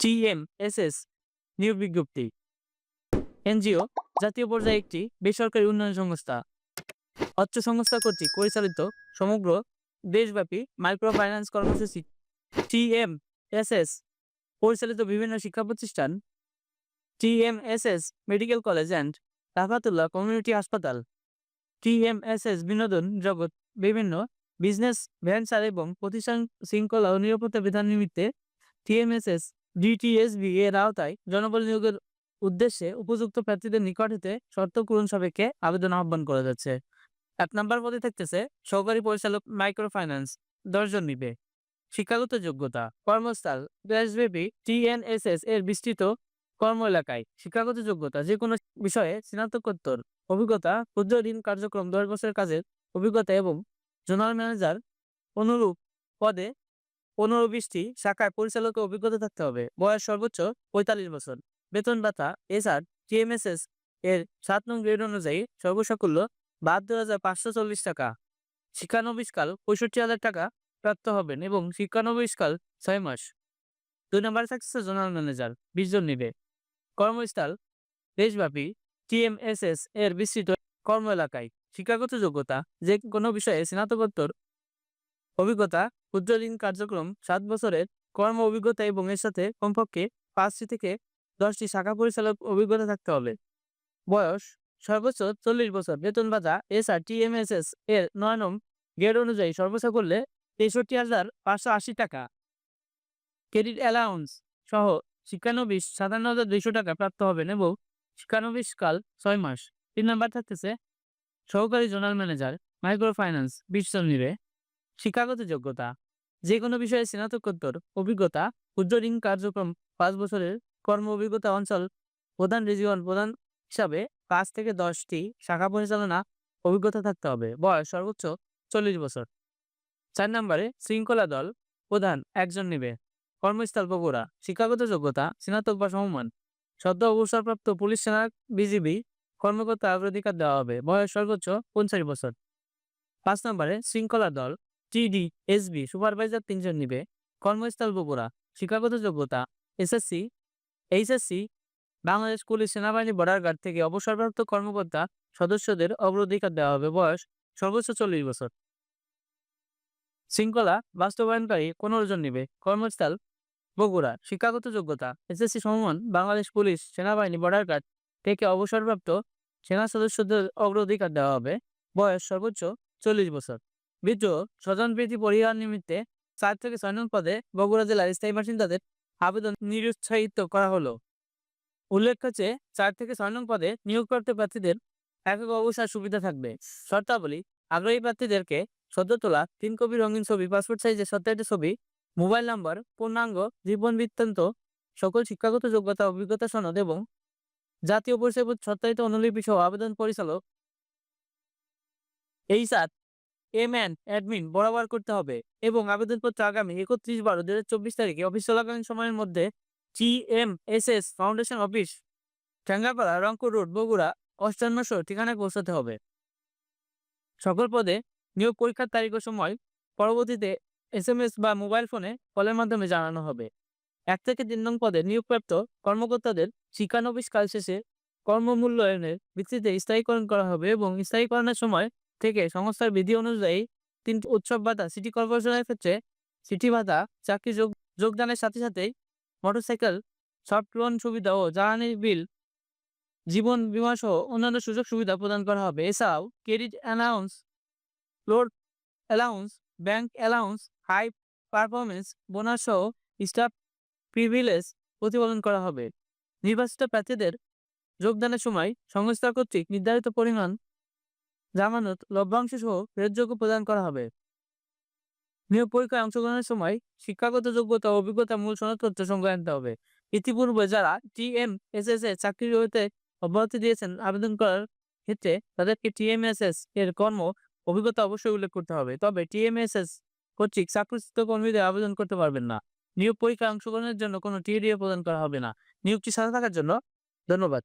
TMSS নিয়োগ বিজ্ঞপ্তি। NGO, জাতীয় পর্যায়ে একটি বেসরকারি উন্নয়ন সংস্থা। অর্থ সংস্থা কর্তৃক পরিচালিত সমগ্র দেশব্যাপী মাইক্রো ফাইন্যান্স কর্মসূচি টিএমএসএস পরিচালিত বিভিন্ন শিক্ষা প্রতিষ্ঠান TMSS medical college and Rafatullah community হাসপাতাল। টিএমএসএস বিনোদন জগৎ বিভিন্ন বিজনেস ভেঞ্চার এবং প্রতিষ্ঠান শৃঙ্খলা ও নিরাপত্তা বিধান নিমিত্তে টিএমএসএস ডিটিএসবি এর আওতায় জনবল নিয়োগের উদ্দেশ্যে উপযুক্ত প্রার্থীদের নিকট হতে শর্ত পূরণ সাপেক্ষে আবেদন আহ্বান করা যাচ্ছে। এক নম্বর পদে থাকতেছে সহকারী পরিচালক মাইক্রো ফাইন্যান্স দশজন নিবে। শিক্ষাগত যোগ্যতা, কর্মস্থল, দেশব্যাপী টিএনএসএস এর বিস্তৃত কর্ম এলাকায় শিক্ষাগত যোগ্যতা যে কোনো বিষয়ে স্নাতকোত্তর, অভিজ্ঞতা, ক্ষুদ্র ঋণ কার্যক্রম দশ বছরের কাজের অভিজ্ঞতা এবং জোনাল ম্যানেজার অনুরূপ পদে পনেরো বিশটি শাখায় পরিচালকের অভিজ্ঞতা থাকতে হবে। বয়স সর্বোচ্চ পঁয়তাল্লিশ বছর। বেতন ভাতা, এসআর, টিএমএসএস এর সাত নং গ্রেড অনুযায়ী সর্বসাকুল্য বাহাত্তর হাজার পাঁচশো চল্লিশ টাকা। শিক্ষানবিশকাল পঁয়ষট্টি হাজার টাকা প্রাপ্ত হবেন এবং শিক্ষানবিশকাল ছয় মাস। দুই নম্বরে থাকছে জোনাল ম্যানেজার, বিশ জন নিবে। কর্মস্থল, দেশব্যাপী টিএমএসএস এর বিস্তৃত কর্ম এলাকায় শিক্ষাগত যোগ্যতা যে কোনো বিষয়ে স্নাতকোত্তর অভিজ্ঞতা ক্ষুদ্র ঋণ কার্যক্রম, সাত বছরের কর্ম অভিজ্ঞতা এবং এর সাথে কমপক্ষে পাঁচটি থেকে দশটি শাখা পরিচালক অভিজ্ঞতা থাকতে হবে। বয়স, সর্বোচ্চ চল্লিশ বছর। বেতন ভাতা এসআর টিএমএসএস এর নয় নম গ্রেড অনুযায়ী সর্বোচ্চ করলে তেষট্টি হাজার পাঁচশো আশি টাকা। ক্রেডিট অ্যালাউন্স সহ শিক্ষানবিশ সাতান্ন হাজার দুইশো টাকা প্রাপ্ত হবেন এবং শিক্ষানবিশ কাল ছয় মাস। তিন নম্বর থাকতেছে সহকারী জোনাল ম্যানেজার মাইক্রো ফাইন্যান্স বিশ জন নিবে। শিক্ষাগত যোগ্যতা। যে কোনো বিষয়ে স্নাতকোত্তর অভিজ্ঞতা ক্ষুদ্র ঋণ কার্যক্রম, পাঁচ বছরের কর্ম অভিজ্ঞতা অঞ্চল, প্রধান রিজিয়ন প্রধান হিসাবে পাঁচ থেকে দশটি শাখা পরিচালনা অভিজ্ঞতা থাকতে হবে। বয়স সর্বোচ্চ চল্লিশ বছর। চার নম্বরে শৃঙ্খলা দল প্রধান একজন নেবে। কর্মস্থল বগুড়া। শিক্ষাগত যোগ্যতা, স্নাতক বা সমমান। সদ্য অবসরপ্রাপ্ত পুলিশ সেনা বিজিবি কর্মকর্তা অগ্রাধিকার দেওয়া হবে। বয়স সর্বোচ্চ পঞ্চাশ বছর। পাঁচ নম্বরে শৃঙ্খলা দল টিডি এসবি সুপারভাইজার তিনজন নিবে। কর্মস্থল বগুড়া, শিক্ষাগত যোগ্যতা এসএসসি এইচএসসি বাংলাদেশ পুলিশ সেনাবাহিনী বর্ডার গার্ড থেকে অবসরপ্রাপ্ত কর্মকর্তা সদস্যদের অগ্রাধিকার দেওয়া হবে বয়স সর্বোচ্চ চল্লিশ বছর। শৃঙ্খলা বাস্তবায়নকারী পনেরো জন নিবে। কর্মস্থল বগুড়া, শিক্ষাগত যোগ্যতা এসএসসি সমমান বাংলাদেশ পুলিশ সেনাবাহিনী বর্ডার গার্ড থেকে অবসরপ্রাপ্ত সেনা সদস্যদের অগ্রাধিকার দেওয়া হবে বয়স সর্বোচ্চ চল্লিশ বছর। বিদ্রোহ, স্বজনপ্রীতি পরিহার নিমিত্তে চার থেকে ছয় নং পদে বগুড়া জেলার স্থায়ী বাসিন্দাদের আবেদন নিরুৎসাহিত করা হলো। উল্লেখ্য যে চার থেকে ছয় নং পদে নিয়োগপ্রাপ্ত প্রার্থীদের একক অবসর সুবিধা থাকবে। শর্তাবলী, আগ্রহী প্রার্থীদেরকে সদ্য তোলা তিন কপি রঙিন ছবি, পাসপোর্ট সাইজের সত্যায়িত ছবি, মোবাইল নম্বর, পূর্ণাঙ্গ জীবন বৃত্তান্ত, সকল শিক্ষাগত যোগ্যতা, অভিজ্ঞতা সনদ এবং জাতীয় পরিচয়পত্র সত্যায়িত অনুলিপি সহ আবেদন পরিচালক এই সাত এম অ্যান্ড অ্যাডমিন বরাবর করতে হবে। এবং আবেদনপত্র আগামী একত্রিশ বারো দু তারিখে অফিস চলাকালীন সময়ের মধ্যে G M S S foundation office Thengapara Rangpur road Bogura অষ্টান্নশো ঠিকানায় পৌঁছাতে হবে। সকল পদে নিয়োগ পরীক্ষার তারিখ ও সময় পরবর্তীতে এস এম এস বা মোবাইল ফোনে কলের মাধ্যমে জানানো হবে। এক থেকে তিন নং পদে নিয়োগপ্রাপ্ত কর্মকর্তাদের শিক্ষানবিশ কাল শেষে কর্মমূল্যায়নের ভিত্তিতে স্থায়ীকরণ করা হবে এবং স্থায়ীকরণের সময় থেকে সংস্থার বিধি অনুযায়ী তিনটি উৎসব ভাতা সিটি কর্পোরেশনের ক্ষেত্রে সিটি ভাতা, চাকরি যোগ, যোগদানের সাথে সাথেই মোটরসাইকেল সফট লোন সুবিধা ও জ্বালানি বিল, জীবন বিমা সহ অন্যান্য সুযোগ সুবিধা প্রদান করা হবে। এছাড়াও credit allowance floor allowance bank allowance high performance bonus সহ স্টাফ প্রিভিলেজ প্রতিপালন করা হবে। নির্বাচিত প্রার্থীদের যোগদানের সময় সংস্থা কর্তৃক নির্ধারিত পরিমাণ জামানত লভ্যাংশ সহ ফেরতযোগ্য প্রদান করা হবে। নিয়োগ পরীক্ষায় অংশগ্রহণের সময় শিক্ষাগত যোগ্যতা অভিজ্ঞতা মূল সনদপত্র সংগ্রহ আনতে হবে। ইতিপূর্বে যারা টিএমএসএস এ চাকরি হতে অব্যাহতি দিয়েছেন, আবেদন করার ক্ষেত্রে তাদেরকে টিএমএসএস এর কর্ম, অভিজ্ঞতা অবশ্যই উল্লেখ করতে হবে। তবে টিএমএসএস কর্তৃক চাকরিচ্যুত কর্মীদের আবেদন করতে পারবেন না। নিয়োগ পরীক্ষায় অংশগ্রহণের জন্য কোনো টিএডিএ প্রদান করা হবে না। নিয়োগটি সাথে থাকার জন্য ধন্যবাদ।